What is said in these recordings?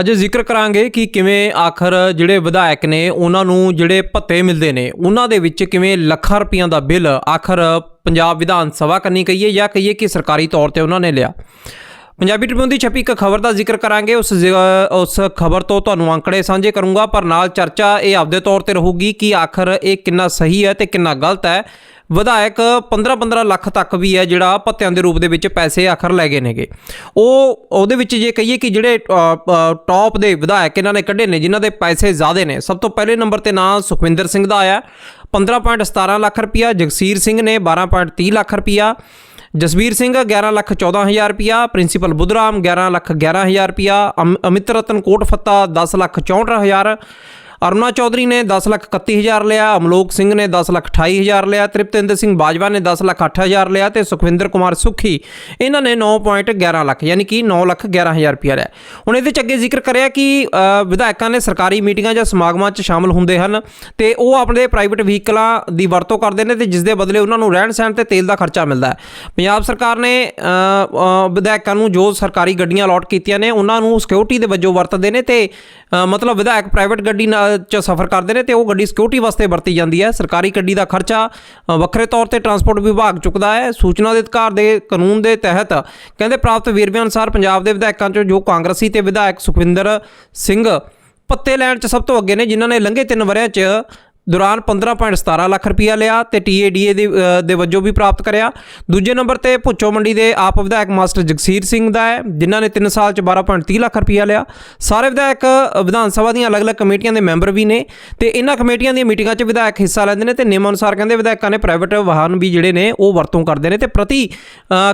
ਅੱਜ ਜ਼ਿਕਰ ਕਰਾਂਗੇ ਕਿ ਕਿਵੇਂ ਆਖਰ ਜਿਹੜੇ ਵਿਧਾਇਕ ਨੇ, ਉਹਨਾਂ ਨੂੰ ਜਿਹੜੇ ਭੱਤੇ ਮਿਲਦੇ ਨੇ, ਉਹਨਾਂ ਦੇ ਵਿੱਚ ਕਿਵੇਂ ਲੱਖਾਂ ਰੁਪਈਆਂ ਦਾ ਬਿੱਲ ਆਖਰ ਪੰਜਾਬ ਵਿਧਾਨ ਸਭਾ ਕਰਨੀ ਕਹੀਏ ਜਾਂ ਕਹੀਏ ਕਿ ਸਰਕਾਰੀ ਤੌਰ ਤੇ ਉਹਨਾਂ ਨੇ ਲਿਆ। ਪੰਜਾਬੀ ਟ੍ਰਿਬਿਊਨ ਦੀ ਛਪੀ ਇੱਕ ਖਬਰ ਦਾ ਜ਼ਿਕਰ ਕਰਾਂਗੇ। ਉਸ ਜ- ਉਸ ਖਬਰ ਤੋਂ ਤੁਹਾਨੂੰ ਅੰਕੜੇ ਸਾਂਝੇ ਕਰੂੰਗਾ, ਪਰ ਨਾਲ ਚਰਚਾ ਇਹ ਆਪਦੇ ਤੌਰ ਤੇ ਰਹੂਗੀ ਕਿ ਆਖਰ ਇਹ ਕਿੰਨਾ ਸਹੀ ਹੈ ਤੇ ਕਿੰਨਾ ਗਲਤ ਹੈ। ਵਿਧਾਇਕ 15-15 ਲੱਖ ਤੱਕ ਵੀ ਹੈ ਜਿਹੜਾ ਭੱਤਿਆਂ ਦੇ ਰੂਪ ਦੇ ਵਿੱਚ ਪੈਸੇ ਆਖਰ ਲੈ ਗਏ ਨੇਗੇ। ਉਹ, ਉਹਦੇ ਵਿੱਚ ਜੇ ਕਹੀਏ ਕਿ ਜਿਹੜੇ ਟੌਪ ਦੇ ਵਿਧਾਇਕ ਇਹਨਾਂ ਨੇ ਕੱਢੇ ਨੇ, ਜਿਨ੍ਹਾਂ ਦੇ ਪੈਸੇ ਜ਼ਿਆਦੇ ਨੇ। ਸਭ ਤੋਂ ਪਹਿਲੇ ਨੰਬਰ ਤੇ ਨਾਂ ਸੁਖਵਿੰਦਰ ਸਿੰਘ ਦਾ ਆਇਆ। 15.17 ਲੱਖ ਰੁਪਇਆ ਜਗਸੀਰ ਸਿੰਘ ਨੇ 12.30 ਲੱਖ ਰੁਪਇਆ ਜਸਵੀਰ ਸਿੰਘ 11 ਲੱਖ 14000 ਰੁਪਇਆ ਪ੍ਰਿੰਸੀਪਲ ਬੁੱਧਰਾਮ 11 ਲੱਖ 11000 ਰੁਪਇਆ ਅਮ- ਅਮਿਤ ਰਤਨ ਕੋਟ ਫੱਤਾ 10 ਲੱਖ 64000 ਅਰੁਣਾ ਚੌਧਰੀ ਨੇ 10 ਲੱਖ 31000 ਲਿਆ, ਅਮਲੋਕ ਸਿੰਘ ਨੇ 10 ਲੱਖ 28000 ਲਿਆ, ਤ੍ਰਿਪਤਿੰਦਰ ਸਿੰਘ ਬਾਜਵਾ ਨੇ 10 ਲੱਖ 8000 ਲਿਆ ਤੇ ਸੁਖਵਿੰਦਰ ਕੁਮਾਰ ਸੁਖੀ, ਇਹਨਾਂ ਨੇ 9.11 ਲੱਖ, ਯਾਨੀ ਕਿ 9 ਲੱਖ 11000 ਰੁਪਇਆ ਲਿਆ। ਹੁਣ ਇਹਦੇ ਚ ਅੱਗੇ ਜ਼ਿਕਰ ਕਰਿਆ ਕਿ ਵਿਧਾਇਕਾਂ ਨੇ ਸਰਕਾਰੀ ਮੀਟਿੰਗਾਂ ਜਾਂ ਸਮਾਗਮਾਂ 'ਚ ਸ਼ਾਮਲ ਹੁੰਦੇ ਹਨ ਤੇ ਉਹ ਆਪਣੇ ਪ੍ਰਾਈਵੇਟ ਵਹੀਕਲਾਂ ਦੀ ਵਰਤੋਂ ਕਰਦੇ ਨੇ ਤੇ ਜਿਸ ਦੇ ਬਦਲੇ ਉਹਨਾਂ ਨੂੰ ਰਹਿਣ ਸਹਿਣ ਤੇ ਤੇਲ ਦਾ ਖਰਚਾ ਮਿਲਦਾ ਹੈ। ਪੰਜਾਬ ਸਰਕਾਰ ਨੇ ਵਿਧਾਇਕਾਂ ਨੂੰ ਜੋ ਸਰਕਾਰੀ ਗੱਡੀਆਂ ਅਲਾਟ ਕੀਤੀਆਂ ਨੇ, ਉਹਨਾਂ ਨੂੰ ਸਿਕਿਉਰਿਟੀ ਦੇ ਵਜੋਂ ਵਰਤਦੇ ਨੇ ਤੇ ਮਤਲਬ ਵਿਧਾਇਕ ਪ੍ਰਾਈਵੇਟ ਗੱਡੀ ਨਾਲ ਚ ਸਫ਼ਰ ਕਰਦੇ ਨੇ ਤੇ ਉਹ ਗੱਡੀ ਸਿਕਿਉਰਿਟੀ ਵਾਸਤੇ ਵਰਤੀ ਜਾਂਦੀ ਹੈ। ਸਰਕਾਰੀ ਗੱਡੀ ਦਾ ਖਰਚਾ ਵੱਖਰੇ ਤੌਰ ਤੇ ਟਰਾਂਸਪੋਰਟ ਵਿਭਾਗ ਚੁੱਕਦਾ ਹੈ। ਸੂਚਨਾ ਦੇ ਅਧਿਕਾਰ ਦੇ ਕਾਨੂੰਨ ਦੇ ਤਹਿਤ ਕਹਿੰਦੇ ਪ੍ਰਾਪਤ ਵੇਰਵਿਆਂ ਅਨੁਸਾਰ ਪੰਜਾਬ ਦੇ ਵਿਧਾਇਕਾਂ ਚੋਂ ਜੋ ਕਾਂਗਰਸੀ ਤੇ ਵਿਧਾਇਕ ਸੁਖਵਿੰਦਰ ਸਿੰਘ ਪੱਤੇ ਲੈਣ ਚ ਸਭ ਤੋਂ ਅੱਗੇ ਨੇ, ਜਿਨ੍ਹਾਂ ਨੇ ਲੰਘੇ ਤਿੰਨ ਵਰਿਆਂ ਚ ਦੌਰਾਨ 15.17 ਲੱਖ ਰੁਪਇਆ ਲਿਆ ਤੇ ਟੀਏਡੀਏ ਦੇ ਅ, ਦੇ ਵਜੋਂ ਵੀ ਪ੍ਰਾਪਤ ਕਰਿਆ। ਦੂਜੇ ਨੰਬਰ ਤੇ ਭੁੱਚੋ ਮੰਡੀ ਦੇ ਆਪ ਵਿਧਾਇਕ ਮਾਸਟਰ ਜਗਸੀਰ ਸਿੰਘ ਦਾ ਹੈ ਜਿਨ੍ਹਾਂ ਨੇ 3 ਸਾਲ ਚ 12.30 ਲੱਖ ਰੁਪਇਆ ਲਿਆ। ਸਾਰੇ ਵਿਧਾਇਕ ਵਿਧਾਨ ਸਭਾ ਦੀਆਂ ਅਲੱਗ-ਅਲੱਗ ਕਮੇਟੀਆਂ ਦੇ ਮੈਂਬਰ ਵੀ ਨੇ ਤੇ ਇਹਨਾਂ ਕਮੇਟੀਆਂ ਦੀਆਂ ਮੀਟਿੰਗਾਂ 'ਚ ਵਿਧਾਇਕ ਹਿੱਸਾ ਲੈਂਦੇ ਨੇ ਤੇ ਨਿਯਮ ਅਨੁਸਾਰ ਕਹਿੰਦੇ ਵਿਧਾਇਕਾਂ ਨੇ ਪ੍ਰਾਈਵੇਟ ਵਾਹਨ ਵੀ ਜਿਹੜੇ ਨੇ ਉਹ ਵਰਤੋਂ ਕਰਦੇ ਨੇ ਤੇ ਪ੍ਰਤੀ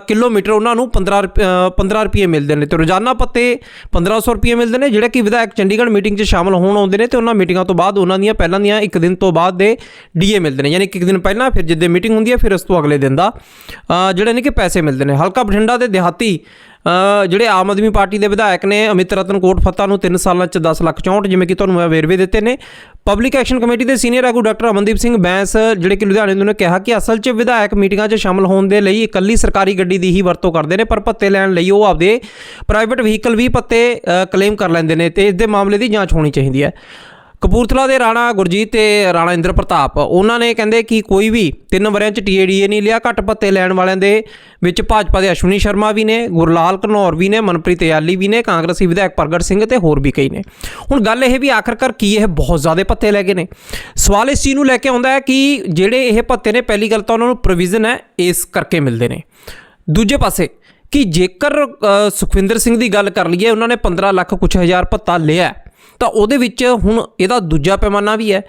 ਕਿਲੋਮੀਟਰ ਉਹਨਾਂ ਨੂੰ 15 ਰੁਪ- ਅ, 15 ਰੁਪਏ ਮਿਲਦੇ ਨੇ। ਤੇ ਰੋਜ਼ਾਨਾ ਪੱਤੇ 1500 ਰੁਪਏ ਮਿਲਦੇ ਨੇ ਜਿਹੜੇ ਕਿ ਵਿਧਾਇਕ ਚੰਡੀਗੜ੍ਹ ਮੀਟਿੰਗ 'ਚ ਸ਼ਾਮਲ ਹੋਣ ਆਉਂਦੇ ਨੇ ਤੇ ਉਹਨਾਂ ਮੀਟਿੰਗਾਂ ਤੋਂ ਬਾਅਦ ਉਹਨਾਂ ਦੀਆਂ ਪਹਿਲਾਂ ਦੀਆਂ ਇੱਕ ਦਿਨ ਤੋਂ ਬਾਅਦ ਦੇ ਡੀਏ ਮਿਲਦੇ ਨੇ, ਯਾਨੀ ਕਿ ਇੱਕ ਦਿਨ ਪਹਿਲਾਂ ਫਿਰ ਜਿੱਦੇ ਮੀਟਿੰਗ ਹੁੰਦੀ ਹੈ, ਫਿਰ ਉਸ ਤੋਂ ਅਗਲੇ ਦਿਨ ਦਾ ਜਿਹੜੇ ਨੇ ਕਿ ਪੈਸੇ ਮਿਲਦੇ ਨੇ। ਹਲਕਾ ਬਠਿੰਡਾ ਦੇ ਦਿਹਾਤੀ ਜਿਹੜੇ ਆਮ ਆਦਮੀ ਪਾਰਟੀ ਦੇ ਵਿਧਾਇਕ ਨੇ, ਅਮਿਤ ਰਤਨ ਕੋਟ ਫੱਤਾ ਨੂੰ 3 ਸਾਲਾਂ ਚ 10 ਲੱਖ 64 ਜਿਵੇਂ ਕਿ ਤੁਹਾਨੂੰ ਮੈਂ ਵੇਰਵੇ ਦਿੱਤੇ ਨੇ। ਪਬਲਿਕ ਐਕਸ਼ਨ ਕਮੇਟੀ ਦੇ ਸੀਨੀਅਰ ਆਗੂ ਡਾਕਟਰ ਅਮਨਦੀਪ ਸਿੰਘ ਬੈਂਸ, ਜਿਹੜੇ ਕਿ ਲੁਧਿਆਣੇ ਤੋਂ ਨੇ, ਕਿਹਾ ਕਿ ਅਸਲ 'ਚ ਵਿਧਾਇਕ ਮੀਟਿੰਗਾਂ 'ਚ ਸ਼ਾਮਲ ਹੋਣ ਦੇ ਲਈ ਇਕੱਲੀ ਸਰਕਾਰੀ ਗੱਡੀ ਦੀ ਹੀ ਵਰਤੋਂ ਕਰਦੇ ਨੇ, ਪਰ ਪੱਤੇ ਲੈਣ ਲਈ ਉਹ ਆਪਦੇ ਪ੍ਰਾਈਵੇਟ ਵਹੀਕਲ ਵੀ ਪੱਤੇ ਕਲੇਮ ਕਰ ਲੈਂਦੇ ਨੇ ਤੇ ਇਸ ਦੇ ਮਾਮਲੇ ਦੀ ਜਾਂਚ ਹੋਣੀ ਚਾਹੀਦੀ ਹੈ। ਕਪੂਰਥਲਾ ਦੇ ਰਾਣਾ ਗੁਰਜੀਤ ਤੇ ਰਾਣਾ ਇੰਦਰ ਪ੍ਰਤਾਪ, ਉਹਨਾਂ ਨੇ ਕਹਿੰਦੇ ਕਿ ਕੋਈ ਵੀ ਤਿੰਨ ਵਰਿਆਂ ਚ ਟੀਏਡੀਏ ਨਹੀਂ ਲਿਆ, ਘੱਟ ਪੱਤੇ ਲੈਣ ਵਾਲਿਆਂ ਦੇ ਵਿੱਚ ਭਾਜਪਾ ਦੇ ਅਸ਼ਵਨੀ ਸ਼ਰਮਾ ਵੀ ਨੇ, ਗੁਰਲਾਲ ਘਨੌਰ ਵੀ ਨੇ, ਮਨਪ੍ਰੀਤ ਯਾਲੀ ਵੀ ਨੇ, ਕਾਂਗਰਸੀ ਵਿਧਾਇਕ ਪ੍ਰਗਟ ਸਿੰਘ ਤੇ ਹੋਰ ਵੀ ਕਈ ਨੇ। ਹੁਣ ਗੱਲ ਇਹ ਵੀ ਆਖਰਕਾਰ ਕੀ ਇਹ ਬਹੁਤ ਜ਼ਿਆਦਾ ਪੱਤੇ ਲੈ ਗਏ ਨੇ। ਸਵਾਲ ਇਸ ਚੀਜ਼ ਨੂੰ ਲੈ ਕੇ ਆਉਂਦਾ ਹੈ ਕਿ ਜਿਹੜੇ ਇਹ ਪੱਤੇ ਨੇ, ਪਹਿਲੀ ਗੱਲ ਤਾਂ ਉਹਨਾਂ ਨੂੰ ਪ੍ਰੋਵੀਜ਼ਨ ਹੈ, ਇਸ ਕਰਕੇ ਮਿਲਦੇ ਨੇ। ਦੂਜੇ ਪਾਸੇ, ਕਿ ਜੇਕਰ ਸੁਖਵਿੰਦਰ ਸਿੰਘ ਦੀ ਗੱਲ ਕਰ ਲਈਏ, ਉਹਨਾਂ ਨੇ 15 ਲੱਖ ਕੁਛ ਹਜ਼ਾਰ ਭੱਤਾ ਲਿਆ ਤਾਂ ਉਹਦੇ ਵਿੱਚ ਹੁਣ ਇਹਦਾ ਦੂਜਾ ਪੈਮਾਨਾ ਵੀ ਹੈ।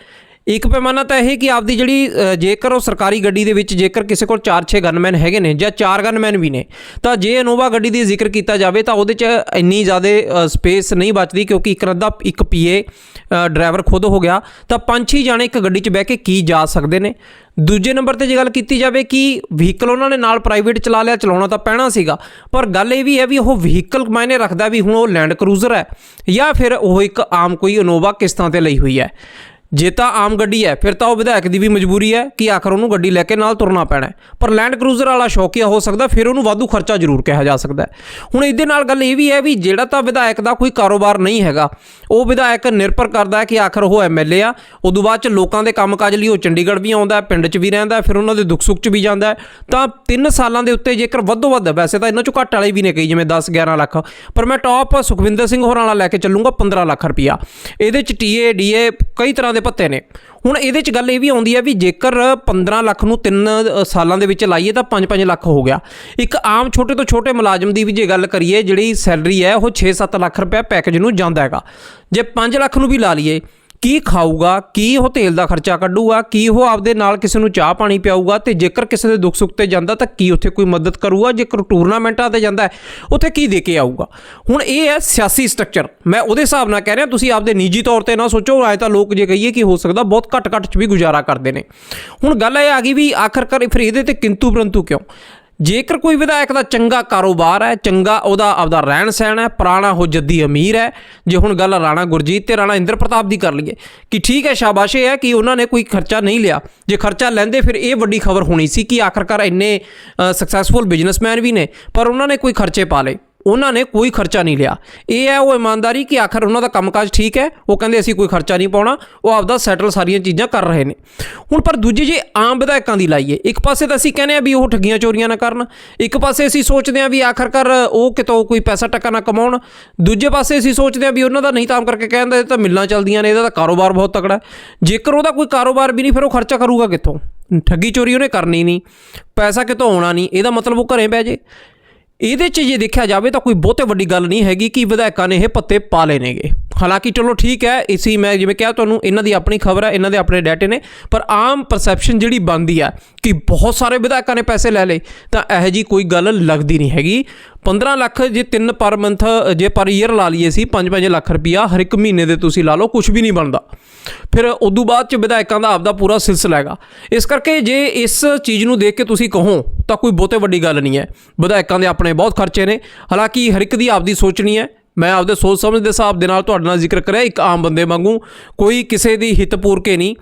ਇੱਕ ਪੈਮਾਨਾ ਤਾਂ ਇਹ ਕਿ ਆਪਦੀ ਜਿਹੜੀ ਜੇਕਰ ਉਹ ਸਰਕਾਰੀ ਗੱਡੀ ਦੇ ਵਿੱਚ ਜੇਕਰ ਕਿਸੇ ਕੋਲ 4-6 ਗਨਮੈਨ ਹੈਗੇ ਨੇ ਜਾਂ 4 ਗਨਮੈਨ ਵੀ ਨੇ, ਤਾਂ ਜੇ ਇਨੋਵਾ ਗੱਡੀ ਦੀ ਜ਼ਿਕਰ ਕੀਤਾ ਜਾਵੇ ਤਾਂ ਉਹਦੇ 'ਚ ਇੰਨੀ ਜ਼ਿਆਦਾ ਸਪੇਸ ਨਹੀਂ ਬਚਦੀ ਕਿਉਂਕਿ ਇੱਕ ਰੱਦਾ ਇੱਕ ਪੀਏ ਡਰਾਈਵਰ ਖੁਦ ਹੋ ਗਿਆ, ਤਾਂ ਪੰਜ ਛੇ ਜਾਣੇ ਇੱਕ ਗੱਡੀ 'ਚ ਬਹਿ ਕੇ ਕੀ ਜਾ ਸਕਦੇ ਨੇ। ਦੂਜੇ ਨੰਬਰ ਤੇ ਜੇ ਗੱਲ ਕੀਤੀ ਜਾਵੇ ਕਿ ਵਹੀਕਲ ਉਹਨਾਂ ਨੇ ਨਾਲ ਪ੍ਰਾਈਵੇਟ ਚਲਾ ਲਿਆ, ਚਲਾਉਣਾ ਤਾਂ ਪੈਣਾ ਸੀਗਾ, ਪਰ ਗੱਲ ਇਹ ਵੀ ਹੈ ਵੀ ਉਹ ਵਹੀਕਲ ਮਾਇਨੇ ਰੱਖਦਾ ਵੀ ਹੁਣ ਉਹ ਲੈਂਡ ਕਰੂਜ਼ਰ ਹੈ ਜਾਂ ਫਿਰ ਉਹ ਇੱਕ ਆਮ ਕੋਈ ਇਨੋਵਾ ਕਿਸ਼ਤਾਂ ਤੇ ਲਈ ਹੋਈ ਹੈ। ਜੇ ਤਾਂ ਆਮ ਗੱਡੀ ਹੈ, ਫਿਰ ਤਾਂ ਉਹ ਵਿਧਾਇਕ ਦੀ ਵੀ ਮਜਬੂਰੀ ਹੈ ਕਿ ਆਖਰ ਉਹਨੂੰ ਗੱਡੀ ਲੈ ਕੇ ਨਾਲ ਤੁਰਨਾ ਪੈਣਾ ਪਰ ਲੈਂਡ ਕਰੂਜ਼ਰ ਵਾਲਾ ਸ਼ੌਕੀਆ ਹੋ ਸਕਦਾ, ਫਿਰ ਉਹਨੂੰ ਵਾਧੂ ਖਰਚਾ ਜ਼ਰੂਰ ਕਿਹਾ ਜਾ ਸਕਦਾ ਹੁਣ ਇਹਦੇ ਨਾਲ ਗੱਲ ਇਹ ਵੀ ਹੈ ਵੀ ਜਿਹੜਾ ਤਾਂ ਵਿਧਾਇਕ ਦਾ ਕੋਈ ਕਾਰੋਬਾਰ ਨਹੀਂ ਹੈਗਾ, ਉਹ ਵਿਧਾਇਕ ਨਿਰਭਰ ਕਰਦਾ ਹੈ ਕਿ ਆਖਰ ਉਹ ਐਮਐਲਏ ਆ। ਉਦੋਂ ਬਾਅਦ ਚ ਲੋਕਾਂ ਦੇ ਕੰਮਕਾਜ ਲਈ ਉਹ ਚੰਡੀਗੜ੍ਹ ਵੀ ਆਉਂਦਾ ਪਿੰਡ 'ਚ ਵੀ ਰਹਿੰਦਾ ਫਿਰ ਉਹਨਾਂ ਦੇ ਦੁੱਖ ਸੁੱਖ 'ਚ ਵੀ ਜਾਂਦਾ ਤਾਂ 3 ਸਾਲਾਂ ਦੇ ਉੱਤੇ ਜੇਕਰ ਵੱਧੋ ਵੱਧ, ਵੈਸੇ ਤਾਂ ਇਹਨਾਂ 'ਚੋਂ ਘੱਟ ਵਾਲੇ ਵੀ ਨੇ ਕਈ, ਜਿਵੇਂ 10 11 ਲੱਖ। ਪਰ ਮੈਂ ਟੌਪ ਸੁਖਵਿੰਦਰ ਸਿੰਘ ਹੋਰਾਂ ਵਾਲਾ ਲੈ ਕੇ ਚੱਲੂੰਗਾ 15 ਲੱਖ ਰੁਪਇਆ ਇਹਦੇ 'ਚ ਟੀਏ ਡੀਏ ਕਈ ਤਰ੍ਹਾਂ ਦੇ ਭੱਤੇ ਨੇ। ਹੁਣ ਇਹਦੇ 'ਚ ਗੱਲ ਇਹ ਵੀ ਆਉਂਦੀ ਹੈ ਵੀ ਜੇਕਰ 15 ਲੱਖ ਨੂੰ 3 ਸਾਲਾਂ ਦੇ ਵਿੱਚ ਲਾਈਏ ਤਾਂ 5-5 ਲੱਖ ਹੋ ਗਿਆ। ਇੱਕ ਆਮ ਛੋਟੇ ਤੋਂ ਛੋਟੇ ਮੁਲਾਜ਼ਮ ਦੀ ਵੀ ਜੇ ਗੱਲ ਕਰੀਏ, ਜਿਹੜੀ ਸੈਲਰੀ ਹੈ ਉਹ 6-7 ਲੱਖ ਰੁਪਏ ਪੈਕੇਜ ਨੂੰ ਜਾਂਦਾ ਹੈਗਾ। ਜੇ 5 ਲੱਖ ਨੂੰ ਵੀ ਲਾ ਲਈਏ ਕੀ ਖਾਊਗਾ, ਕੀ ਉਹ ਤੇਲ ਦਾ ਖਰਚਾ ਕੱਢੂਗਾ, ਕੀ ਉਹ ਆਪਦੇ ਨਾਲ ਕਿਸੇ ਨੂੰ ਚਾਹ ਪਾਣੀ ਪਿਆਊਗਾ ਤੇ ਜੇਕਰ ਕਿਸੇ ਦੇ ਦੁੱਖ ਸੁੱਖ ਤੇ ਜਾਂਦਾ ਤਾਂ ਕੀ ਉੱਥੇ ਕੋਈ ਮਦਦ ਕਰੂਗਾ, ਜੇਕਰ ਟੂਰਨਾਮੈਂਟਾਂ ਤੇ ਜਾਂਦਾ ਉੱਥੇ ਕੀ ਦੇ ਕੇ ਆਊਗਾ? ਹੁਣ ਇਹ ਹੈ ਸਿਆਸੀ ਸਟਰਕਚਰ ਮੈਂ ਉਹਦੇ ਹਿਸਾਬ ਨਾਲ ਕਹਿ ਰਿਹਾ, ਤੁਸੀਂ ਆਪਦੇ ਨਿੱਜੀ ਤੌਰ ਤੇ ਨਾ ਸੋਚੋ ਆਏ ਤਾਂ ਲੋਕ ਜੇ ਕਹੀਏ ਕਿ ਹੋ ਸਕਦਾ ਬਹੁਤ ਘੱਟ ਘੱਟ ਚ ਵੀ ਗੁਜ਼ਾਰਾ ਕਰਦੇ ਨੇ। ਹੁਣ ਗੱਲ ਇਹ ਆ ਗਈ ਵੀ ਆਖਰਕਾਰ ਫਿਰ ਇਹਦੇ ਤੇ ਕਿੰਤੂ ਪਰੰਤੂ ਕਿਉਂ? ਜੇਕਰ ਕੋਈ ਵਿਧਾਇਕ ਦਾ ਚੰਗਾ ਕਾਰੋਬਾਰ ਹੈ, ਚੰਗਾ ਉਹਦਾ ਆਪਦਾ ਰਹਿਣ ਸਹਿਣ ਹੈ, ਪੁਰਾਣਾ ਹੋ ਜੱਦੀ ਅਮੀਰ ਹੈ, ਜੇ ਹੁਣ ਗੱਲ ਰਾਣਾ ਗੁਰਜੀਤ ਤੇ ਰਾਣਾ ਇੰਦਰ ਪ੍ਰਤਾਪ ਦੀ ਕਰ ਲਈਏ, ਕਿ ਠੀਕ ਹੈ ਸ਼ਾਬਾਸ਼ ਇਹ ਹੈ ਕਿ ਉਹਨਾਂ ਨੇ ਕੋਈ ਖਰਚਾ ਨਹੀਂ ਲਿਆ। ਜੇ ਖਰਚਾ ਲੈਂਦੇ ਫਿਰ ਇਹ ਵੱਡੀ ਖਬਰ ਹੋਣੀ ਸੀ ਕਿ ਆਖਰਕਾਰ ਇੰਨੇ ਸਕਸੈਸਫੁਲ ਬਿਜ਼ਨਸਮੈਨ ਵੀ ਨੇ, ਪਰ ਉਹਨਾਂ ਨੇ ਕੋਈ ਖਰਚੇ ਪਾ ਲਏ। ਉਹਨਾਂ ਨੇ ਕੋਈ ਖਰਚਾ ਨਹੀਂ ਲਿਆ। ਇਹ ਹੈ ਉਹ ਇਮਾਨਦਾਰੀ ਕਿ ਆਖਰ ਉਹਨਾਂ ਦਾ ਕੰਮਕਾਜ ਠੀਕ ਹੈ, ਉਹ ਕਹਿੰਦੇ ਅਸੀਂ ਕੋਈ ਖਰਚਾ ਨਹੀਂ ਪਾਉਣਾ, ਉਹ ਆਪਦਾ ਸੈਟਲ ਸਾਰੀਆਂ ਚੀਜ਼ਾਂ ਕਰ ਰਹੇ ਨੇ। ਹੁਣ ਪਰ ਦੂਜੀ ਜੇ ਆਮ ਵਿਧਾਇਕਾਂ ਦੀ ਲਾਈਏ, ਇੱਕ ਪਾਸੇ ਤਾਂ ਅਸੀਂ ਕਹਿੰਦੇ ਆ ਵੀ ਉਹ ਠੱਗੀਆਂ ਚੋਰੀਆਂ ਨਾ ਕਰਨ, ਇੱਕ ਪਾਸੇ ਅਸੀਂ ਸੋਚਦੇ ਆ ਵੀ ਆਖਰਕਾਰ ਉਹ ਕਿਤੋਂ ਕੋਈ ਪੈਸਾ ਟੱਕਾ ਨਾ ਕਮਾਉਣ, ਦੂਜੇ ਪਾਸੇ ਅਸੀਂ ਸੋਚਦੇ ਆ ਵੀ ਉਹਨਾਂ ਦਾ ਨਹੀਂ ਤਾਂ ਕਰਕੇ ਕਹਿੰਦੇ ਤਾਂ ਮਿੱਲਾਂ ਚੱਲਦੀਆਂ ਨੇ, ਇਹਦਾ ਤਾਂ ਕਾਰੋਬਾਰ ਬਹੁਤ ਤਕੜਾ ਜੇਕਰ ਉਹਦਾ ਕੋਈ ਕਾਰੋਬਾਰ ਵੀ ਨਹੀਂ, ਫਿਰ ਉਹ ਖਰਚਾ ਕਰੂਗਾ ਕਿੱਥੋਂ? ਠੱਗੀ ਚੋਰੀ ਉਹਨੇ ਕਰਨੀ ਨਹੀਂ, ਪੈਸਾ ਕਿਤੋਂ ਆਉਣਾ ਨਹੀਂ, ਇਹਦਾ ਮਤਲਬ ਉਹ ਘਰੇ ਬਹਿ ਜੇ। ਇਹਦੇ 'ਚ ਜੇ ਦੇਖਿਆ ਜਾਵੇ ਤਾਂ ਕੋਈ ਬਹੁਤੇ ਵੱਡੀ ਗੱਲ ਨਹੀਂ ਹੈਗੀ ਕਿ ਵਿਧਾਇਕਾਂ ਨੇ ਇਹ ਪੱਤੇ ਪਾ ਲਏ ਨੇਗੇ। ਹਾਲਾਂਕਿ ਚਲੋ ਠੀਕ ਹੈ, ਇਸੀ ਮੈਂ ਜਿਵੇਂ ਕਿਹਾ ਤੁਹਾਨੂੰ, ਇਹਨਾਂ ਦੀ ਆਪਣੀ ਖਬਰ ਹੈ, ਇਹਨਾਂ ਦੇ ਆਪਣੇ ਡਾਟੇ ਨੇ, ਪਰ ਆਮ ਪਰਸੈਪਸ਼ਨ ਜਿਹੜੀ ਬਣਦੀ ਆ ਕਿ ਬਹੁਤ ਸਾਰੇ ਵਿਧਾਇਕਾਂ ਨੇ ਪੈਸੇ ਲੈ ਲਏ, ਤਾਂ ਇਹੋ ਜੀ ਕੋਈ ਗੱਲ ਲੱਗਦੀ ਨਹੀਂ ਹੈਗੀ। 15 ਲੱਖ ਜੇ 3 ਪਰ ਮੰਥ ਜੇ ਪਰ ਈਅਰ ਲਾ ਲਈਏ ਸੀ 5-5 ਲੱਖ ਰੁਪਿਆ ਹਰ ਇੱਕ ਮਹੀਨੇ ਦੇ ਤੁਸੀਂ ਲਾ ਲਓ ਕੁਝ ਵੀ ਨਹੀਂ ਬਣਦਾ। ਫਿਰ ਉਦੋਂ ਬਾਅਦ ਚ ਵਿਧਾਇਕਾਂ ਦਾ ਆਪਦਾ ਪੂਰਾ ਸਿਲਸਿਲਾ ਹੈਗਾ। ਇਸ ਕਰਕੇ ਜੇ ਇਸ ਚੀਜ਼ ਨੂੰ ਦੇਖ ਕੇ ਤੁਸੀਂ ਕਹੋ, ਤਾਂ ਕੋਈ ਬਹੁਤੇ ਵੱਡੀ ਗੱਲ ਨਹੀਂ ਹੈ। ਵਿਧਾਇਕਾਂ ਦੇ ਆਪਣੇ ਬਹੁਤ ਖਰਚੇ ਨੇ, ਹਾਲਾਂਕਿ ਹਰ ਇੱਕ ਦੀ ਆਪਦੀ ਸੋਚਣੀ ਹੈ। ਮੈਂ ਆਪਦੇ ਸੋਚ ਸਮਝ ਦੇ ਹਿਸਾਬ ਦੇ ਨਾਲ ਤੁਹਾਡੇ ਨਾਲ ਜ਼ਿਕਰ ਕਰਿਆ, ਇੱਕ ਆਮ ਬੰਦੇ ਵਾਂਗੂ, ਕੋਈ ਕਿਸੇ ਦੀ ਹਿੱਤ ਪੂਰ ਕੇ ਨਹੀਂ,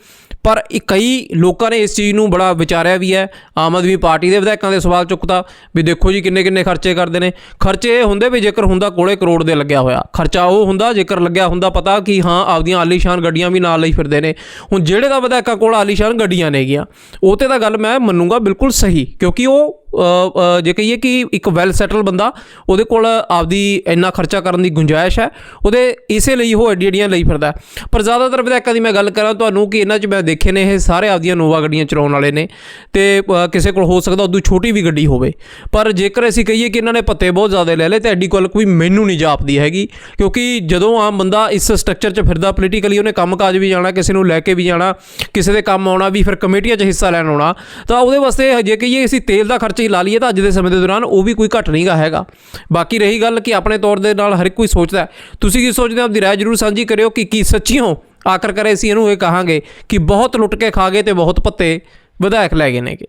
ਪਰ ਕਈ ਲੋਕਾਂ ਨੇ ਇਸ ਚੀਜ਼ ਨੂੰ ਬੜਾ ਵਿਚਾਰਿਆ ਵੀ ਹੈ, ਆਮ ਆਦਮੀ ਪਾਰਟੀ ਦੇ ਵਿਧਾਇਕਾਂ ਦੇ ਸਵਾਲ ਚੁੱਕਦਾ ਵੀ ਦੇਖੋ ਜੀ ਕਿੰਨੇ ਕਿੰਨੇ ਖਰਚੇ ਕਰਦੇ ਨੇ, ਖਰਚੇ ਇਹ ਹੁੰਦੇ ਵੀ ਜੇਕਰ ਹੁੰਦਾ ਕੋਲੇ ਕਰੋੜ ਦੇ ਲੱਗਿਆ ਹੋਇਆ, ਖਰਚਾ ਉਹ ਹੁੰਦਾ ਜੇਕਰ ਲੱਗਿਆ ਹੁੰਦਾ ਪਤਾ ਕਿ ਹਾਂ ਆਪਦੀਆਂ ਆਲੀਸ਼ਾਨ ਗੱਡੀਆਂ ਵੀ ਨਾਲ ਲਈ ਫਿਰਦੇ ਨੇ, ਹੁਣ ਜਿਹੜੇ ਦਾ ਵਿਧਾਇਕਾਂ ਕੋਲ ਆਲੀਸ਼ਾਨ ਗੱਡੀਆਂ ਨੇਗੀਆਂ, ਉਹ ਤੇ ਤਾਂ ਗੱਲ ਮੈਂ ਮੰਨੂਗਾ ਬਿਲਕੁਲ ਸਹੀ, ਕਿਉਂਕਿ ਉਹ ਜੇ ਕਹੀਏ ਕਿ ਇੱਕ ਵੈਲ ਸੈਟਲ ਬੰਦਾ, ਉਹਦੇ ਕੋਲ ਆਪਦੀ ਇੰਨਾ ਖਰਚਾ ਕਰਨ ਦੀ ਗੁੰਜਾਇਸ਼ ਹੈ, ਉਹਦੇ ਇਸੇ ਲਈ ਉਹ ਐਡੀ ਐਡੀਆਂ ਲਈ ਫਿਰਦਾ ਪਰ ਜ਼ਿਆਦਾਤਰ ਵਿਧਾਇਕਾਂ ਦੀ ਮੈਂ ਗੱਲ ਕਰਾਂ, ਤੁਹਾਨੂੰ ਕਿ ਇਹਨਾਂ 'ਚ ਮੈਂ ਦੇਖੇ ਨੇ, ਇਹ ਸਾਰੇ ਆਪਦੀਆਂ ਨੋਵਾ ਗੱਡੀਆਂ ਚਲਾਉਣ ਵਾਲੇ ਨੇ, ਤੇ ਕਿਸੇ ਕੋਲ ਹੋ ਸਕਦਾ ਉਦੋਂ ਛੋਟੀ ਵੀ ਗੱਡੀ ਹੋਵੇ। ਪਰ ਜੇਕਰ ਅਸੀਂ ਕਹੀਏ ਕਿ ਇਹਨਾਂ ਨੇ ਪੱਤੇ ਬਹੁਤ ਜ਼ਿਆਦਾ ਲੈ ਲਏ, ਤੇ ਐਡੀ ਕੋਲ ਕੋਈ ਮੈਨੂੰ ਨਹੀਂ ਜਾਪਦੀ ਹੈਗੀ, ਕਿਉਂਕਿ ਜਦੋਂ ਆਮ ਬੰਦਾ ਇਸ ਸਟਰਕਚਰ 'ਚ ਫਿਰਦਾ ਪੋਲੀਟੀਕਲੀ ਉਹਨੇ ਕੰਮਕਾਜ ਵੀ ਜਾਣਾ, ਕਿਸੇ ਨੂੰ ਲੈ ਕੇ ਵੀ ਜਾਣਾ, ਕਿਸੇ ਦੇ ਕੰਮ ਆਉਣਾ, ਵੀ ਫਿਰ ਕਮੇਟੀਆਂ 'ਚ ਹਿੱਸਾ ਲੈਣ ਆਉਣਾ, ਤਾਂ ਉਹਦੇ ਵਾਸਤੇ ਜੇ ਕਹੀਏ ਅਸੀਂ ਤੇਲ ਦਾ ਖਰਚਾ ਹੀ ਲਾ ਲਈਏ ਤਾਂ ਅੱਜ ਦੇ ਸਮੇਂ ਦੇ ਦੌਰਾਨ ਉਹ ਵੀ ਕੋਈ ਘਟ ਨਹੀਂਗਾ ਹੈਗਾ। ਬਾਕੀ ਰਹੀ ਗੱਲ ਕਿ ਆਪਣੇ ਤੌਰ ਦੇ ਨਾਲ ਹਰ ਇੱਕ ਕੋਈ ਸੋਚਦਾ ਤੁਸੀਂ ਕੀ ਸੋਚਦੇ ਹੋ? ਆਪਦੀ ਰਾਏ ਜਰੂਰ ਸਾਂਝੀ ਕਰਿਓ ਕਿ ਕੀ ਸੱਚੀ ਹੋ ਆਖਰ ਕਰੇ ਅਸੀਂ ਇਹਨੂੰ ਇਹ ਕਹਾਂਗੇ ਕਿ ਬਹੁਤ ਲੁੱਟ ਕੇ ਖਾ ਗਏ ਤੇ ਬਹੁਤ ਪੱਤੇ ਵਿਧਾਇਕ ਲੈ ਗਏ ਨੇਗੇ।